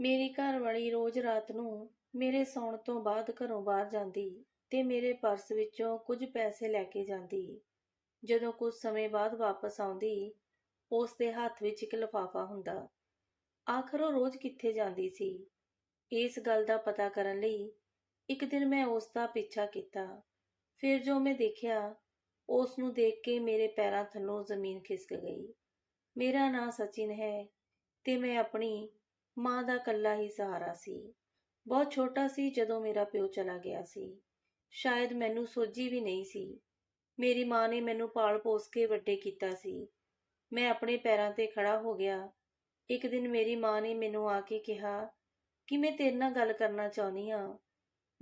ਮੇਰੀ ਘਰਵਾਲੀ ਰੋਜ਼ ਰਾਤ ਨੂੰ ਮੇਰੇ ਸੌਣ ਤੋਂ ਬਾਅਦ ਘਰੋਂ ਬਾਹਰ ਜਾਂਦੀ ਤੇ ਮੇਰੇ ਪਰਸ ਵਿੱਚੋਂ ਕੁਝ ਪੈਸੇ ਲੈ ਕੇ ਜਾਂਦੀ। ਜਦੋਂ ਕੁਝ ਸਮੇਂ ਬਾਅਦ ਵਾਪਸ ਆਉਂਦੀ ਉਸ ਦੇ ਹੱਥ ਵਿੱਚ ਇੱਕ ਲਿਫਾਫਾ ਹੁੰਦਾ। ਆਖਰ ਉਹ ਰੋਜ਼ ਕਿੱਥੇ ਜਾਂਦੀ ਸੀ? ਇਸ ਗੱਲ ਦਾ ਪਤਾ ਕਰਨ ਲਈ ਇੱਕ ਦਿਨ ਮੈਂ ਉਸ ਦਾ ਪਿੱਛਾ ਕੀਤਾ। ਫਿਰ ਜੋ ਮੈਂ ਦੇਖਿਆ ਉਸ ਨੂੰ ਦੇਖ ਕੇ ਮੇਰੇ ਪੈਰਾਂ ਥੱਲੋਂ ਜ਼ਮੀਨ ਖਿਸਕ ਗਈ। ਮੇਰਾ ਨਾਂ ਸਚਿਨ ਹੈ ਤੇ ਮੈਂ ਆਪਣੀ ਮਾਂ ਦਾ ਕੱਲਾ ਹੀ ਸਹਾਰਾ ਸੀ। ਬਹੁਤ ਛੋਟਾ ਸੀ ਜਦੋਂ ਮੇਰਾ ਪਿਓ ਚਲਾ ਗਿਆ ਸੀ। ਸ਼ਾਇਦ ਮੈਨੂੰ ਸੋਝੀ ਵੀ ਨਹੀਂ ਸੀ। ਮੇਰੀ ਮਾਂ ਨੇ ਮੈਨੂੰ ਪਾਲ ਪੋਸ ਕੇ ਵੱਡੇ ਕੀਤਾ ਸੀ। ਮੈਂ ਆਪਣੇ ਪੈਰਾਂ ਤੇ ਖੜਾ ਹੋ ਗਿਆ। ਇੱਕ ਦਿਨ ਮੇਰੀ ਮਾਂ ਨੇ ਮੈਨੂੰ ਆ ਕੇ ਕਿਹਾ ਕਿ ਮੈਂ ਤੇਰੇ ਨਾਲ ਗੱਲ ਕਰਨਾ ਚਾਹੁੰਦੀ ਹਾਂ।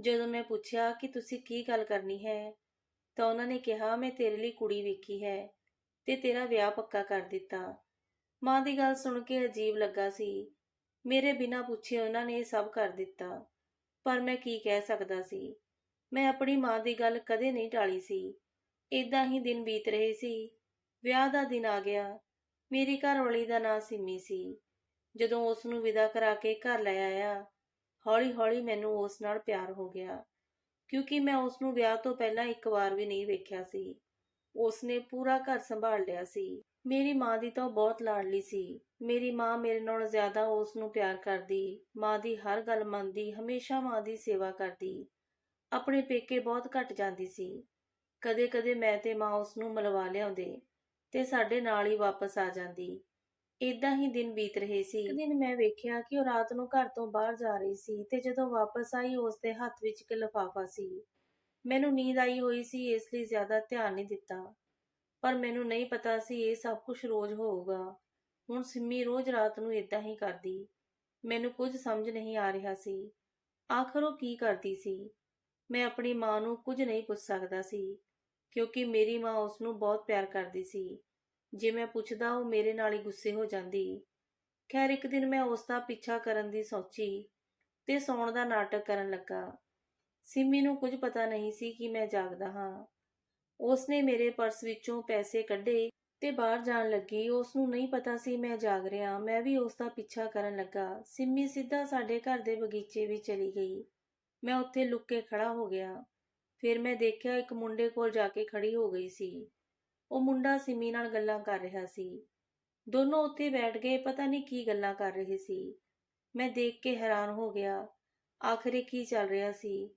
ਜਦੋਂ ਮੈਂ ਪੁੱਛਿਆ ਕਿ ਤੁਸੀਂ ਕੀ ਗੱਲ ਕਰਨੀ ਹੈ, ਤਾਂ ਉਹਨਾਂ ਨੇ ਕਿਹਾ, ਮੈਂ ਤੇਰੇ ਲਈ ਕੁੜੀ ਵੇਖੀ ਹੈ ਤੇ ਤੇਰਾ ਵਿਆਹ ਪੱਕਾ ਕਰ ਦਿੱਤਾ। ਮਾਂ ਦੀ ਗੱਲ ਸੁਣ ਕੇ ਅਜੀਬ ਲੱਗਾ ਸੀ। ਮੇਰੇ ਬਿਨਾਂ ਪੁੱਛੇ ਉਹਨਾਂ ਨੇ ਇਹ ਸਭ ਕਰ ਦਿੱਤਾ। ਪਰ ਮੈਂ ਕੀ ਕਹਿ ਸਕਦਾ ਸੀ? ਮੈਂ ਆਪਣੀ ਮਾਂ ਦੀ ਗੱਲ ਕਦੇ ਨਹੀਂ ਟਾਲੀ ਸੀ। ਇਦਾਂ ਹੀ ਦਿਨ ਬੀਤ ਰਹੇ ਸੀ। ਵਿਆਹ ਦਾ ਦਿਨ ਆ ਗਿਆ। ਮੇਰੀ ਘਰਵਾਲੀ ਦਾ ਨਾਂ ਸਿੰਮੀ ਸੀ। ਜਦੋਂ ਉਸ ਨੂੰ ਵਿਦਾ ਕਰਾ ਕੇ ਘਰ ਲੈ ਆਇਆ, ਹੌਲੀ-ਹੌਲੀ ਮੈਨੂੰ ਉਸ ਨਾਲ ਪਿਆਰ ਹੋ ਗਿਆ। ਕਿਉਂਕਿ ਮੈਂ ਉਸ ਨੂੰ ਵਿਆਹ ਤੋਂ ਪਹਿਲਾਂ ਇੱਕ ਵਾਰ ਵੀ ਨਹੀਂ ਵੇਖਿਆ ਸੀ। ਉਸ ਨੇ ਪੂਰਾ ਘਰ ਸੰਭਾਲ ਲਿਆ ਸੀ। ਮੇਰੀ ਮਾਂ ਦੀ ਤਾਂ ਉਹ ਬਹੁਤ ਲਾਡਲੀ ਸੀ। ਮੇਰੀ ਮਾਂ ਮੇਰੇ ਨਾਲੋਂ ਜ਼ਿਆਦਾ ਉਸ ਨੂੰ ਪਿਆਰ ਕਰਦੀ। ਮਾਂ ਦੀ ਹਰ ਗੱਲ ਮੰਨਦੀ, ਹਮੇਸ਼ਾ ਮਾਂ ਦੀ ਸੇਵਾ ਕਰਦੀ। ਆਪਣੇ ਪੇਕੇ ਬਹੁਤ ਘੱਟ ਜਾਂਦੀ ਸੀ। ਕਦੇ-ਕਦੇ ਮੈਂ ਤੇ ਮਾਂ ਉਸ ਨੂੰ ਮਿਲਵਾ ਲਿਆਉਂਦੇ ਤੇ ਸਾਡੇ ਨਾਲ ਹੀ ਵਾਪਸ ਆ ਜਾਂਦੀ। ਇਦਾਂ ਹੀ ਦਿਨ ਬੀਤ ਰਹੇ ਸੀ। ਇੱਕ ਦਿਨ ਮੈਂ ਵੇਖਿਆ ਕਿ ਉਹ ਰਾਤ ਨੂੰ ਘਰ ਤੋਂ ਬਾਹਰ ਜਾ ਰਹੀ ਸੀ ਤੇ ਜਦੋਂ ਵਾਪਸ ਆਈ ਉਸ ਦੇ ਹੱਥ ਵਿੱਚ ਇੱਕ ਲਿਫਾਫਾ ਸੀ। ਮੈਨੂੰ ਨੀਂਦ ਆਈ ਹੋਈ ਸੀ, ਇਸ ਲਈ ਜ਼ਿਆਦਾ ਧਿਆਨ ਨਹੀਂ ਦਿੱਤਾ। ਪਰ ਮੈਨੂੰ ਨਹੀਂ ਪਤਾ ਸੀ ਇਹ ਸਭ ਕੁਝ ਰੋਜ਼ ਹੋਊਗਾ। ਹੁਣ ਸਿੰਮੀ ਰੋਜ਼ ਰਾਤ ਨੂੰ ਇਦਾਂ ਹੀ ਕਰਦੀ। ਮੈਨੂੰ ਕੁਝ ਸਮਝ ਨਹੀਂ ਆ ਰਿਹਾ ਸੀ। ਆਖਰ ਉਹ ਕੀ ਕਰਦੀ ਸੀ? ਮੈਂ ਆਪਣੀ ਮਾਂ ਨੂੰ ਕੁਝ ਨਹੀਂ ਪੁੱਛ ਸਕਦਾ ਸੀ, ਕਿਉਂਕਿ ਮੇਰੀ ਮਾਂ ਉਸ ਨੂੰ ਬਹੁਤ ਪਿਆਰ ਕਰਦੀ ਸੀ। ਜੇ ਮੈਂ ਪੁੱਛਦਾ, ਉਹ ਮੇਰੇ ਨਾਲ ਹੀ ਗੁੱਸੇ ਹੋ ਜਾਂਦੀ। ਖੈਰ, ਇੱਕ ਦਿਨ ਮੈਂ ਉਸ ਦਾ ਪਿੱਛਾ ਕਰਨ ਦੀ ਸੋਚੀ ਤੇ ਸੌਣ ਦਾ ਨਾਟਕ ਕਰਨ ਲੱਗਾ। ਸਿੰਮੀ ਨੂੰ ਕੁਝ ਪਤਾ ਨਹੀਂ ਸੀ ਕਿ ਮੈਂ ਜਾਗਦਾ ਹਾਂ। ਉਸਨੇ ਮੇਰੇ ਪਰਸ ਵਿੱਚੋਂ ਪੈਸੇ ਕੱਢੇ ਤੇ ਬਾਹਰ ਜਾਣ ਲੱਗੀ। ਉਸ ਨੂੰ ਨਹੀਂ ਪਤਾ ਸੀ ਮੈਂ ਜਾਗ ਰਿਹਾ। ਮੈਂ ਵੀ ਉਸ ਦਾ ਪਿੱਛਾ ਕਰਨ ਲੱਗਾ। ਸਿੰਮੀ ਸਿੱਧਾ ਸਾਡੇ ਘਰ ਦੇ ਬਗੀਚੇ ਵਿੱਚ ਚਲੀ ਗਈ। ਮੈਂ ਉੱਥੇ ਲੁੱਕ ਕੇ ਖੜਾ ਹੋ ਗਿਆ। ਫਿਰ ਮੈਂ ਦੇਖਿਆ ਇੱਕ ਮੁੰਡੇ ਕੋਲ ਜਾ ਕੇ ਖੜੀ ਹੋ ਗਈ ਸੀ। ਉਹ ਮੁੰਡਾ ਸਿੰਮੀ ਨਾਲ ਗੱਲਾਂ ਕਰ ਰਿਹਾ ਸੀ। ਦੋਨੋਂ ਉੱਥੇ ਬੈਠ ਗਏ। ਪਤਾ ਨਹੀਂ ਕੀ ਗੱਲਾਂ ਕਰ ਰਹੇ ਸੀ। ਮੈਂ ਦੇਖ ਕੇ ਹੈਰਾਨ ਹੋ ਗਿਆ। ਆਖਰ ਕੀ ਚੱਲ ਰਿਹਾ ਸੀ?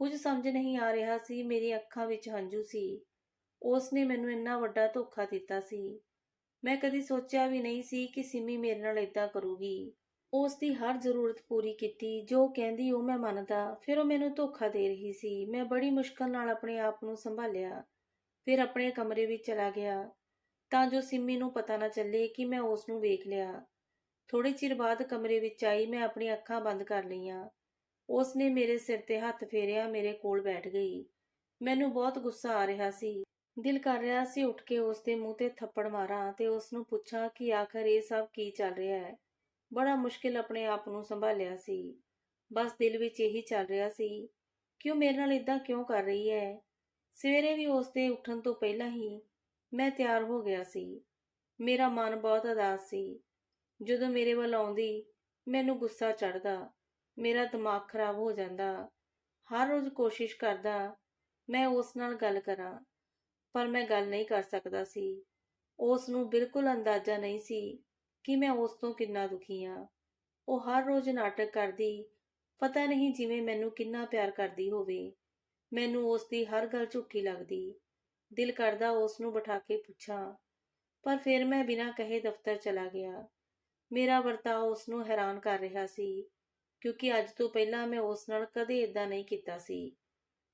ਕੁਝ ਸਮਝ ਨਹੀਂ ਆ ਰਿਹਾ ਸੀ ਮੇਰੀ ਅੱਖਾਂ ਵਿੱਚ ਹੰਝੂ ਸੀ। ਉਸ ਨੇ ਮੈਨੂੰ ਇੰਨਾ ਵੱਡਾ ਧੋਖਾ ਦਿੱਤਾ ਸੀ। ਮੈਂ ਕਦੀ ਸੋਚਿਆ ਵੀ ਨਹੀਂ ਸੀ ਕਿ ਸਿਮੀ ਮੇਰੇ ਨਾਲ ਇਦਾਂ ਕਰੂਗੀ। ਉਸ ਦੀ ਹਰ ਜ਼ਰੂਰਤ ਪੂਰੀ ਕੀਤੀ, ਜੋ ਕਹਿੰਦੀ ਉਹ ਮੈਂ ਮੰਨਦਾ, ਫਿਰ ਉਹ ਮੈਨੂੰ ਧੋਖਾ ਦੇ ਰਹੀ ਸੀ। ਮੈਂ ਬੜੀ ਮੁਸ਼ਕਲ ਨਾਲ ਆਪਣੇ ਆਪ ਨੂੰ ਸੰਭਾਲਿਆ, ਫਿਰ ਆਪਣੇ ਕਮਰੇ ਵਿੱਚ ਚਲਾ ਗਿਆ। ਤਾਂ ਜੋ ਸਿੰਮੀ ਨੂੰ ਪਤਾ ਨਾ ਚੱਲੇ ਕਿ ਮੈਂ ਉਸ ਨੂੰ ਵੇਖ ਲਿਆ। ਥੋੜੇ ਚਿਰ ਬਾਅਦ ਕਮਰੇ ਵਿੱਚ ਆਈ, ਮੈਂ ਆਪਣੀ ਅੱਖਾਂ ਬੰਦ ਕਰ ਲਈਆਂ। ਉਸ ਨੇ ਮੇਰੇ ਸਿਰ ਤੇ ਹੱਥ ਫੇਰਿਆ, ਮੇਰੇ ਕੋਲ ਬੈਠ ਗਈ। ਮੈਨੂੰ ਬਹੁਤ ਗੁੱਸਾ ਆ ਰਿਹਾ ਸੀ। ਦਿਲ ਕਰ ਰਿਹਾ ਸੀ ਉੱਠ ਕੇ ਉਸ ਦੇ ਮੂੰਹ ਤੇ ਥੱਪੜ ਮਾਰਾਂ ਤੇ ਉਸ ਨੂੰ ਪੁੱਛਾਂ ਕਿ ਆਖਰ ਇਹ ਸਭ ਕੀ ਚੱਲ ਰਿਹਾ ਹੈ। ਬੜਾ ਮੁਸ਼ਕਿਲ ਆਪਣੇ ਆਪ ਨੂੰ ਸੰਭਾਲਿਆ ਸੀ। ਬਸ ਦਿਲ ਵਿੱਚ ਇਹੀ ਚੱਲ ਰਿਹਾ ਸੀ ਕਿ ਉਹ ਮੇਰੇ ਨਾਲ ਇਦਾਂ ਕਿਉਂ ਕਰ ਰਹੀ ਹੈ? ਸਵੇਰੇ ਵੀ ਉਸ ਦੇ ਉੱਠਣ ਤੋਂ ਪਹਿਲਾਂ ਹੀ ਮੈਂ ਤਿਆਰ ਹੋ ਗਿਆ ਸੀ। ਮੇਰਾ ਮਨ ਬਹੁਤ ਉਦਾਸ ਸੀ। ਜਦੋਂ ਮੇਰੇ ਵੱਲ ਆਉਂਦੀ, ਮੈਨੂੰ ਗੁੱਸਾ ਚੜਦਾ ਮੇਰਾ ਦਿਮਾਗ ਖਰਾਬ ਹੋ ਜਾਂਦਾ। ਹਰ ਰੋਜ਼ ਕੋਸ਼ਿਸ਼ ਕਰਦਾ, ਮੈਂ ਉਸ ਨਾਲ ਗੱਲ ਕਰਾਂ, ਪਰ ਮੈਂ ਗੱਲ ਨਹੀਂ ਕਰ ਸਕਦਾ ਸੀ। ਉਸ ਨੂੰ ਬਿਲਕੁਲ ਅੰਦਾਜ਼ਾ ਨਹੀਂ ਸੀ ਕਿ ਮੈਂ ਉਸ ਤੋਂ ਕਿੰਨਾ ਦੁਖੀ ਹਾਂ। ਉਹ ਹਰ ਰੋਜ਼ ਨਾਟਕ ਕਰਦੀ, ਪਤਾ ਨਹੀਂ ਜਿਵੇਂ ਮੈਨੂੰ ਕਿੰਨਾ ਪਿਆਰ ਕਰਦੀ ਹੋਵੇ। ਮੈਨੂੰ ਉਸ ਦੀ ਹਰ ਗੱਲ ਝੂਠੀ ਲੱਗਦੀ। ਦਿਲ ਕਰਦਾ ਉਸ ਨੂੰ ਬਿਠਾ ਕੇ ਪੁੱਛਾਂ, ਪਰ ਫਿਰ ਮੈਂ ਬਿਨਾਂ ਕਹੇ ਦਫ਼ਤਰ ਚਲਾ ਗਿਆ। ਮੇਰਾ ਵਰਤਾਓ ਉਸ ਨੂੰ ਹੈਰਾਨ ਕਰ ਰਿਹਾ ਸੀ। ਕਿਉਂਕਿ ਅੱਜ ਤੋਂ ਪਹਿਲਾਂ ਮੈਂ ਉਸ ਨਾਲ ਕਦੇ ਇਦਾਂ ਨਹੀਂ ਕੀਤਾ ਸੀ।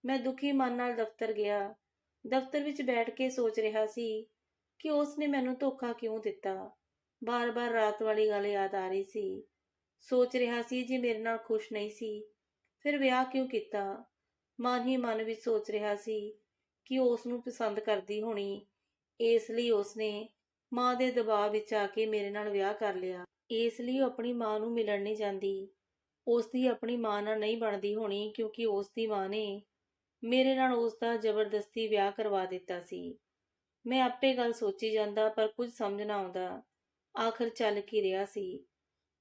ਮੈਂ ਦੁਖੀ ਮਨ ਨਾਲ ਦਫ਼ਤਰ ਗਿਆ। ਦਫ਼ਤਰ ਵਿੱਚ ਬੈਠ ਕੇ ਸੋਚ ਰਿਹਾ ਸੀ ਕਿ ਉਸ ਨੇ ਮੈਨੂੰ ਧੋਖਾ ਕਿਉਂ ਦਿੱਤਾ। ਬਾਰ-ਬਾਰ ਰਾਤ ਵਾਲੀ ਗੱਲ ਯਾਦ ਆ ਰਹੀ ਸੀ। ਸੋਚ ਰਿਹਾ ਸੀ ਜੇ ਮੇਰੇ ਨਾਲ ਖੁਸ਼ ਨਹੀਂ ਸੀ, ਫਿਰ ਵਿਆਹ ਕਿਉਂ ਕੀਤਾ? ਮਨ ਹੀ ਮਨ ਵਿੱਚ ਸੋਚ ਰਿਹਾ ਸੀ ਕਿ ਉਸ ਨੂੰ ਪਸੰਦ ਕਰਦੀ ਹੋਣੀ। ਇਸ ਲਈ ਉਸ ਨੇ ਮਾਂ ਦੇ ਦਬਾਅ ਵਿੱਚ ਆ ਕੇ ਮੇਰੇ ਨਾਲ ਵਿਆਹ ਕਰ ਲਿਆ। ਇਸ ਲਈ ਉਹ ਆਪਣੀ ਮਾਂ ਨੂੰ ਮਿਲਣ ਨਹੀਂ ਜਾਂਦੀ। ਉਸ ਦੀ ਆਪਣੀ ਮਾਂ ਨਾਲ ਨਹੀਂ ਬਣਦੀ ਹੋਣੀ ਕਿਉਂਕਿ ਉਸ ਦੀ ਮਾਂ ਨੇ ਮੇਰੇ ਨਾਲ ਉਸ ਦਾ ਜ਼ਬਰਦਸਤੀ ਵਿਆਹ ਕਰਵਾ ਦਿੱਤਾ ਸੀ। ਮੈਂ ਆਪੇ ਗੱਲ ਸੋਚੀ ਜਾਂਦਾ ਪਰ ਕੁਝ ਸਮਝ ਨਾ ਆਉਂਦਾ। ਆਖਰ ਚੱਲ ਕੀ ਰਿਹਾ ਸੀ।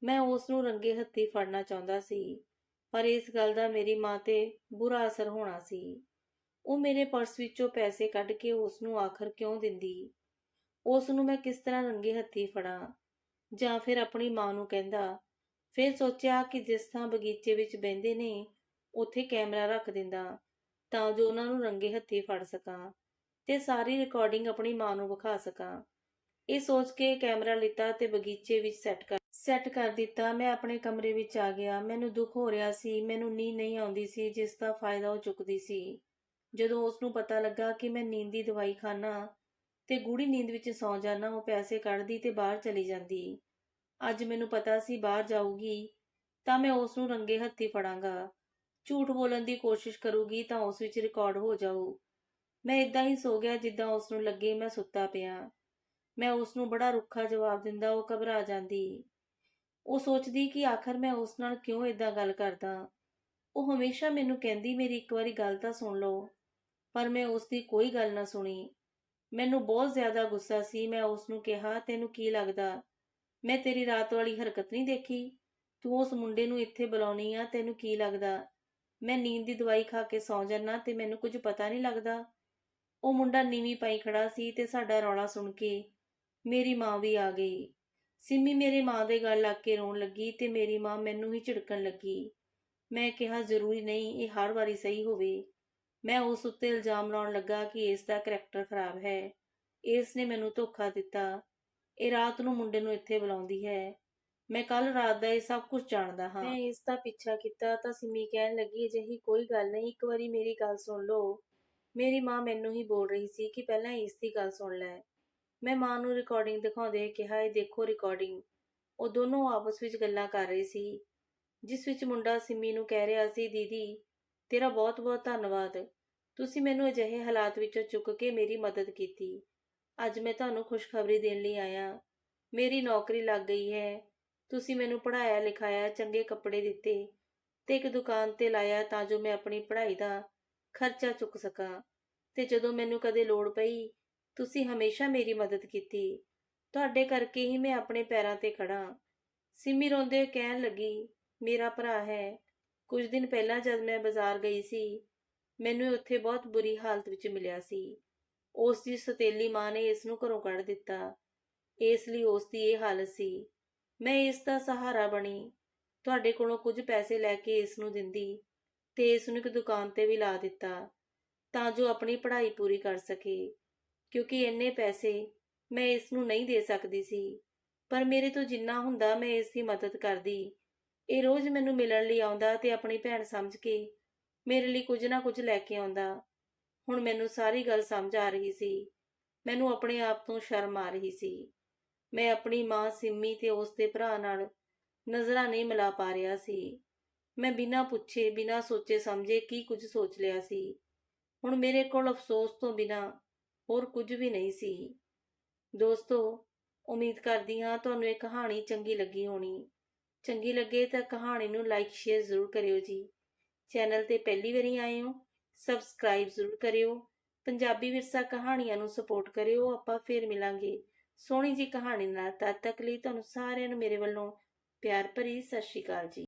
ਮੈਂ ਉਸ ਨੂੰ ਰੰਗੇ ਹੱਥੀ ਫੜਨਾ ਚਾਹੁੰਦਾ ਸੀ, ਪਰ ਇਸ ਗੱਲ ਦਾ ਮੇਰੀ ਮਾਂ ਤੇ ਬੁਰਾ ਅਸਰ ਹੋਣਾ ਸੀ। ਉਹ ਮੇਰੇ ਪਰਸ ਵਿੱਚੋਂ ਪੈਸੇ ਕੱਢ ਕੇ ਉਸ ਨੂੰ ਆਖਰ ਕਿਉਂ ਦਿੰਦੀ? ਉਸ ਨੂੰ ਮੈਂ ਕਿਸ ਤਰ੍ਹਾਂ ਰੰਗੇ ਹੱਥੀ ਫੜਾਂ? ਜਾਂ ਫਿਰ ਆਪਣੀ ਮਾਂ ਨੂੰ ਕਹਿੰਦਾ ਫਿਰ ਸੋਚਿਆ ਕਿ ਜਿਸ ਥਾਂ ਬਗੀਚੇ ਵਿੱਚ ਬਹਿੰਦੇ ਨੇ, ਉੱਥੇ ਕੈਮਰਾ ਰੱਖ ਦਿੰਦਾ ਤਾਂ ਜੋ ਉਹਨਾਂ ਨੂੰ ਰੰਗੇ ਹੱਥੀ ਫੜ ਸਕਾਂ ਤੇ ਸਾਰੀ ਰਿਕਾਰਡਿੰਗ ਆਪਣੀ ਮਾਂ ਨੂੰ ਵਿਖਾ ਸਕਾਂ। ਇਹ ਸੋਚ ਕੇ ਕੈਮਰਾ ਲਿੱਤਾ ਤੇ ਬਗੀਚੇ ਵਿੱਚ ਸੈੱਟ ਕਰ ਸੈੱਟ ਕਰ ਦਿੱਤਾ। ਮੈਂ ਆਪਣੇ ਕਮਰੇ ਵਿੱਚ ਆ ਗਿਆ। ਮੈਨੂੰ ਦੁੱਖ ਹੋ ਰਿਹਾ ਸੀ। ਮੈਨੂੰ ਨੀਂਦ ਨਹੀਂ ਆਉਂਦੀ ਸੀ, ਜਿਸ ਦਾ ਫਾਇਦਾ ਉਹ ਚੁੱਕਦੀ ਸੀ। ਜਦੋਂ ਉਸ ਨੂੰ ਪਤਾ ਲੱਗਾ ਕਿ ਮੈਂ ਨੀਂਦ ਦੀ ਦਵਾਈ ਖਾਣਾ ਤੇ ਗੂੜੀ ਨੀਂਦ ਵਿੱਚ ਸੌ ਜਾਣਾ ਉਹ ਪੈਸੇ ਕੱਢਦੀ ਤੇ ਬਾਹਰ ਚਲੀ ਜਾਂਦੀ। ਅੱਜ ਮੈਨੂੰ ਪਤਾ ਸੀ ਬਾਹਰ ਜਾਊਗੀ, ਤਾਂ ਮੈਂ ਉਸ ਨੂੰ ਰੰਗੇ ਹੱਥੀ ਫੜਾਂਗਾ। ਝੂਠ ਬੋਲਣ ਦੀ ਕੋਸ਼ਿਸ਼ ਕਰੂਗੀ ਤਾਂ ਉਸ ਵਿੱਚ ਰਿਕਾਰਡ ਹੋ ਜਾਊ। ਮੈਂ ਇਦਾਂ ਹੀ ਸੋ ਗਿਆ ਜਿੱਦਾਂ ਉਸ ਨੂੰ ਲੱਗੇ ਮੈਂ ਸੁੱਤਾ ਪਿਆ। ਮੈਂ ਉਸ ਨੂੰ ਬੜਾ ਰੁੱਖਾ ਜਵਾਬ ਦਿੰਦਾ, ਉਹ ਘਬਰਾ ਜਾਂਦੀ। ਉਹ ਸੋਚਦੀ ਕਿ ਆਖਰ ਮੈਂ ਉਸ ਨਾਲ ਕਿਉਂ ਇਦਾਂ ਗੱਲ ਕਰਦਾ। ਉਹ ਹਮੇਸ਼ਾ ਮੈਨੂੰ ਕਹਿੰਦੀ, ਮੇਰੀ ਇੱਕ ਵਾਰੀ ਗੱਲ ਤਾਂ ਸੁਣ ਲਓ। ਪਰ ਮੈਂ ਉਸ ਦੀ ਕੋਈ ਗੱਲ ਨਾ ਸੁਣੀ। ਮੈਨੂੰ ਬਹੁਤ ਜ਼ਿਆਦਾ ਗੁੱਸਾ ਸੀ, ਮੈਂ ਉਸ ਨੂੰ ਕਿਹਾ, ਤੈਨੂੰ ਕੀ ਲੱਗਦਾ? ਮੈਂ ਤੇਰੀ ਰਾਤ ਵਾਲੀ ਹਰਕਤ ਨਹੀਂ ਦੇਖੀ। ਤੂੰ ਉਸ ਮੁੰਡੇ ਨੂੰ ਇੱਥੇ ਬੁਲਾਉਣੀ ਆ, ਤੈਨੂੰ ਕੀ ਲੱਗਦਾ? ਮੈਂ ਨੀਂਦ ਦੀ ਦਵਾਈ ਖਾ ਕੇ ਸੌਂ ਜਾਣਾ ਤੇ ਮੈਨੂੰ ਕੁਝ ਪਤਾ ਨਹੀਂ ਲੱਗਦਾ। ਉਹ ਮੁੰਡਾ ਨੀਵੀਂ ਪਾਈ ਖੜਾ ਸੀ ਤੇ ਸਾਡਾ ਰੌਲਾ ਸੁਣ ਕੇ ਮੇਰੀ ਮਾਂ ਵੀ ਆ ਗਈ। ਸਿੰਮੀ ਮੇਰੇ ਮਾਂ ਦੇ ਗੱਲ ਲੱਗ ਕੇ ਰੋਣ ਲੱਗੀ ਤੇ ਮੇਰੀ ਮਾਂ ਮੈਨੂੰ ਹੀ ਝਿੜਕਣ ਲੱਗੀ। ਮੈਂ ਕਿਹਾ, ਜ਼ਰੂਰੀ ਨਹੀਂ, ਇਹ ਹਰ ਵਾਰੀ ਸਹੀ ਹੋਵੇ। ਮੈਂ ਉਸ ਉੱਤੇ ਇਲਜ਼ਾਮ ਲਾਉਣ ਲੱਗਾ ਕਿ ਇਸ ਦਾ ਕਰੈਕਟਰ ਖਰਾਬ ਹੈ। ਇਸ ਨੇ ਮੈਨੂੰ ਧੋਖਾ ਦਿੱਤਾ। ਇਹ ਰਾਤ ਨੂੰ ਮੁੰਡੇ ਨੂੰ ਇੱਥੇ ਬੁਲਾਉਂਦੀ ਹੈ। ਮੈਂ ਕੱਲ ਰਾਤ ਦਾ ਇਹ ਸਭ ਕੁਝ ਜਾਣਦਾ ਹਾਂ। ਮੈਂ ਇਸ ਦਾ ਪਿੱਛਾ ਕੀਤਾ ਤਾਂ ਸਿੰਮੀ ਕਹਿਣ ਲੱਗੀ, ਅਜਿਹੀ ਕੋਈ ਗੱਲ ਨਹੀਂ, ਇੱਕ ਵਾਰੀ ਮੇਰੀ ਗੱਲ ਸੁਣ ਲਓ। ਮੇਰੀ ਮਾਂ ਮੈਨੂੰ ਹੀ ਬੋਲ ਰਹੀ ਸੀ ਕਿ ਪਹਿਲਾਂ ਇਸ ਦੀ ਗੱਲ ਸੁਣ ਲੈ। ਮੈਂ ਮਾਂ ਨੂੰ ਰਿਕਾਰਡਿੰਗ ਦਿਖਾਉਂਦੇ ਕਿਹਾ, ਇਹ ਦੇਖੋ ਰਿਕਾਰਡਿੰਗ ਉਹ ਦੋਨੋਂ ਆਪਸ ਵਿੱਚ ਗੱਲਾਂ ਕਰ ਰਹੇ ਸੀ। ਜਿਸ ਵਿੱਚ ਮੁੰਡਾ ਸਿੰਮੀ ਨੂੰ ਕਹਿ ਰਿਹਾ ਸੀ, ਦੀਦੀ, ਤੇਰਾ ਬਹੁਤ-ਬਹੁਤ ਧੰਨਵਾਦ। ਤੁਸੀਂ ਮੈਨੂੰ ਅਜਿਹੇ ਹਾਲਾਤ ਵਿੱਚੋਂ ਚੁੱਕ ਕੇ ਮੇਰੀ ਮਦਦ ਕੀਤੀ। ਅੱਜ ਮੈਂ ਤੁਹਾਨੂੰ ਖੁਸ਼ਖਬਰੀ ਦੇਣ ਲਈ ਆਇਆ। ਮੇਰੀ ਨੌਕਰੀ ਲੱਗ ਗਈ ਹੈ। ਤੁਸੀਂ ਮੈਨੂੰ ਪੜ੍ਹਾਇਆ ਲਿਖਾਇਆ ਚੰਗੇ ਕੱਪੜੇ ਦਿੱਤੇ ਤੇ ਇੱਕ ਦੁਕਾਨ ਤੇ ਲਾਇਆ ਤਾਂ ਜੋ ਮੈਂ ਆਪਣੀ ਪੜ੍ਹਾਈ ਦਾ ਖਰਚਾ ਚੁੱਕ ਸਕਾਂ। ਤੇ ਜਦੋਂ ਮੈਨੂੰ ਕਦੇ ਲੋੜ ਪਈ, ਤੁਸੀਂ ਹਮੇਸ਼ਾ ਮੇਰੀ ਮਦਦ ਕੀਤੀ। ਤੁਹਾਡੇ ਕਰਕੇ ਹੀ ਮੈਂ ਆਪਣੇ ਪੈਰਾਂ ਤੇ ਖੜਾ ਸਿਮੀ ਰੋਂਦੇ ਕਹਿਣ ਲੱਗੀ, ਮੇਰਾ ਭਰਾ ਹੈ। ਕੁਝ ਦਿਨ ਪਹਿਲਾਂ ਜਦ ਮੈਂ ਬਾਜ਼ਾਰ ਗਈ ਸੀ, ਮੈਨੂੰ ਉੱਥੇ ਬਹੁਤ ਬੁਰੀ ਹਾਲਤ ਵਿੱਚ ਮਿਲਿਆ ਸੀ। ਉਸ ਦੀ ਸਤੇਲੀ ਮਾਂ ਨੇ ਇਸ ਨੂੰ ਘਰੋਂ ਕੱਢ ਦਿੱਤਾ। ਇਸ ਲਈ ਉਸ ਦੀ ਇਹ ਹਾਲਤ ਸੀ, ਮੈਂ ਇਸ ਦਾ ਸਹਾਰਾ ਬਣੀ, ਤੁਹਾਡੇ ਕੋਲੋਂ ਕੁਝ ਪੈਸੇ ਲੈ ਕੇ ਇਸ ਨੂੰ ਦਿੰਦੀ ਤੇ ਇਸ ਨੂੰ ਇੱਕ ਦੁਕਾਨ ਤੇ ਵੀ ਲਾ ਦਿੱਤਾ, ਤਾਂ ਜੋ ਆਪਣੀ ਪੜ੍ਹਾਈ ਪੂਰੀ ਕਰ ਸਕੇ। ਕਿਉਂਕਿ ਇੰਨੇ ਪੈਸੇ ਮੈਂ ਇਸ ਨੂੰ ਨਹੀਂ ਦੇ ਸਕਦੀ ਸੀ, ਪਰ ਮੇਰੇ ਤੋਂ ਜਿੰਨਾ ਹੁੰਦਾ ਮੈਂ ਇਸ ਦੀ ਮਦਦ ਕਰਦੀ। ਇਹ ਰੋਜ਼ ਮੈਨੂੰ ਮਿਲਣ ਲਈ ਆਉਂਦਾ ਤੇ ਆਪਣੀ ਭੈਣ ਸਮਝ ਕੇ ਮੇਰੇ ਲਈ ਕੁਝ ਨਾ ਕੁਝ ਲੈ ਕੇ ਆਉਂਦਾ। ਹੁਣ ਮੈਨੂੰ ਸਾਰੀ ਗੱਲ ਸਮਝ ਆ ਰਹੀ ਸੀ। ਮੈਨੂੰ ਆਪਣੇ ਆਪ ਤੋਂ ਸ਼ਰਮ ਆ ਰਹੀ ਸੀ। ਮੈਂ ਆਪਣੀ ਮਾਂ ਸਿੰਮੀ ਤੇ ਉਸ ਦੇ ਭਰਾ ਨਾਲ ਨਜ਼ਰਾਂ ਨਹੀਂ ਮਿਲਾ ਪਾ ਰਿਹਾ ਸੀ। ਮੈਂ ਬਿਨਾਂ ਪੁੱਛੇ, ਬਿਨਾਂ ਸੋਚੇ ਸਮਝੇ ਕੀ ਕੁਝ ਸੋਚ ਲਿਆ ਸੀ। ਹੁਣ ਮੇਰੇ ਕੋਲ ਅਫਸੋਸ ਤੋਂ ਬਿਨਾਂ ਹੋਰ ਕੁਝ ਵੀ ਨਹੀਂ ਸੀ। ਦੋਸਤੋ, ਉਮੀਦ ਕਰਦੀ ਹਾਂ ਤੁਹਾਨੂੰ ਇਹ ਕਹਾਣੀ ਚੰਗੀ ਲੱਗੀ ਹੋਣੀ। ਚੰਗੀ ਲੱਗੇ ਤਾਂ ਕਹਾਣੀ ਨੂੰ ਲਾਈਕ ਸ਼ੇਅਰ ਜ਼ਰੂਰ ਕਰਿਓ ਜੀ। ਚੈਨਲ ਤੇ ਪਹਿਲੀ ਵਾਰੀ ਆਏ ਹੋ ਸਬਸਕ੍ਰਾਈਬ ਜ਼ਰੂਰ ਕਰਿਓ, ਪੰਜਾਬੀ ਵਿਰਸਾ ਕਹਾਣੀਆਂ ਨੂੰ ਸਪੋਰਟ ਕਰਿਓ, ਆਪਾਂ ਫੇਰ ਮਿਲਾਂਗੇ। ਸੋਹਣੀ ਜੀ ਕਹਾਣੀ ਨਾਲ ਤਦ ਤੱਕ ਲਈ ਤੁਹਾਨੂੰ ਸਾਰਿਆਂ ਨੂੰ ਮੇਰੇ ਵੱਲੋਂ ਪਿਆਰ ਭਰੀ ਸਤਿ ਸ਼੍ਰੀ ਅਕਾਲ ਜੀ।